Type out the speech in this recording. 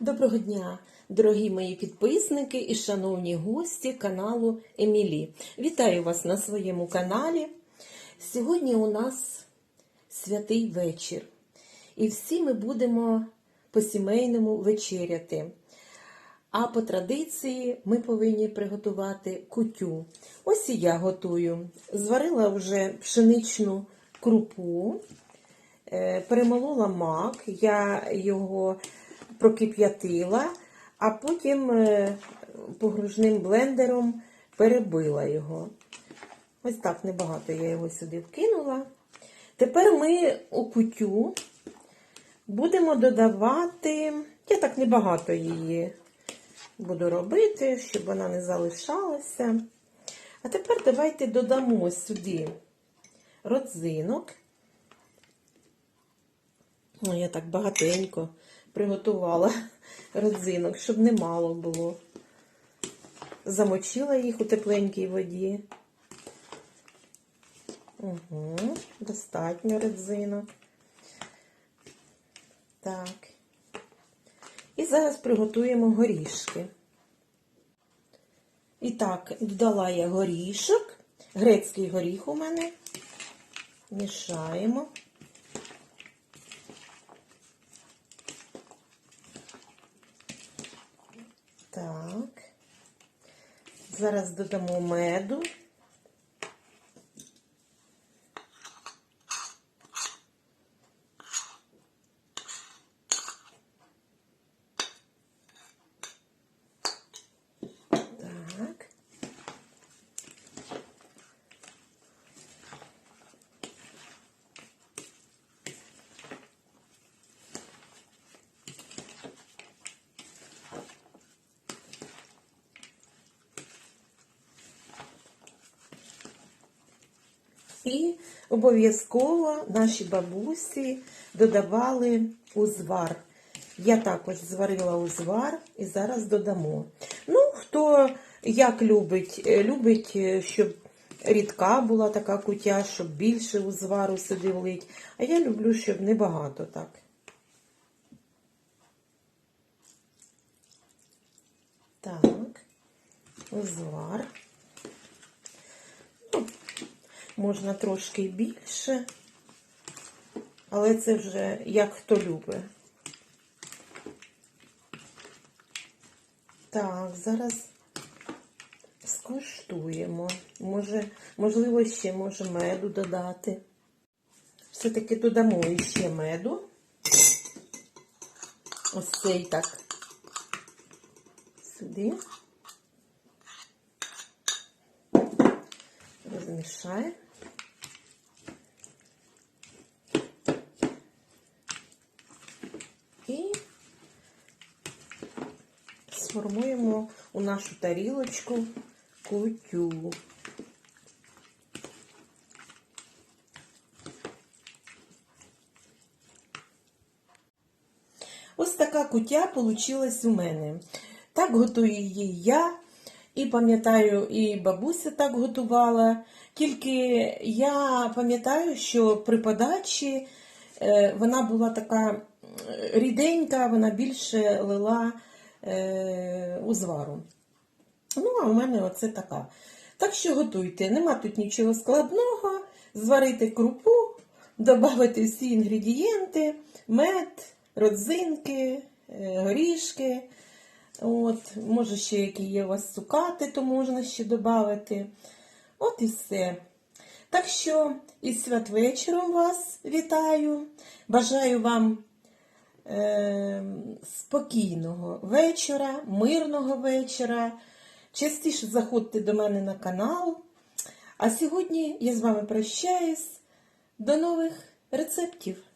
Доброго дня, дорогі мої підписники і шановні гості каналу Емілі. Вітаю вас на своєму каналі. Сьогодні у нас святий вечір, і всі ми будемо по-сімейному вечеряти. А по традиції ми повинні приготувати кутю. Ось і я готую. Зварила вже пшеничну крупу, е, перемолола мак, я його прокип'ятила, а потім е, погружним блендером перебила його. Ось так небагато я його сюди вкинула. Тепер ми у кутю будемо додавати, я так небагато її буду робити, щоб вона не залишалася. А тепер давайте додамо сюди родзинок. О, я так багатенько приготувала родзинок, щоб немало було. Замочила їх у тепленькій воді. Угу, достатньо родзинок. Так. І зараз приготуємо горішки. І так, додала я горішок, грецький горіх у мене. Мішаємо. Так. Зараз додамо меду. Так. І обов'язково наші бабусі додавали узвар. Я також зварила узвар і зараз додамо. Ну, хто як любить, Е, любить, е, щоб рідка була така кутя, щоб більше узвару сюди влить. А я люблю, щоб небагато так. Так, узвар. Можна трошки більше, але це вже як хто любить. Так, зараз скуштуємо. Може, можливо, ще може меду додати. Все-таки додамо ще меду. Ось цей так. Сюди. Розмішаємо. І сформуємо у нашу тарілочку кутю. Ось така кутя получилась у мене. Так готую її я. І пам'ятаю, і бабуся так готувала. Тільки я пам'ятаю, що при подачі е, вона була така ріденька, вона більше лила узвару. Ну, а у мене оце така. Так що готуйте, нема тут нічого складного. Зварити крупу, додати всі інгредієнти, мед, родзинки, е, горішки. От, Може, ще які є у вас цукати, то можна ще додати. От і все. Так що із святвечором вас вітаю. Бажаю вам е, спокійного вечора, мирного вечора. Частіше заходьте до мене на канал. А сьогодні я з вами прощаюсь. До нових рецептів!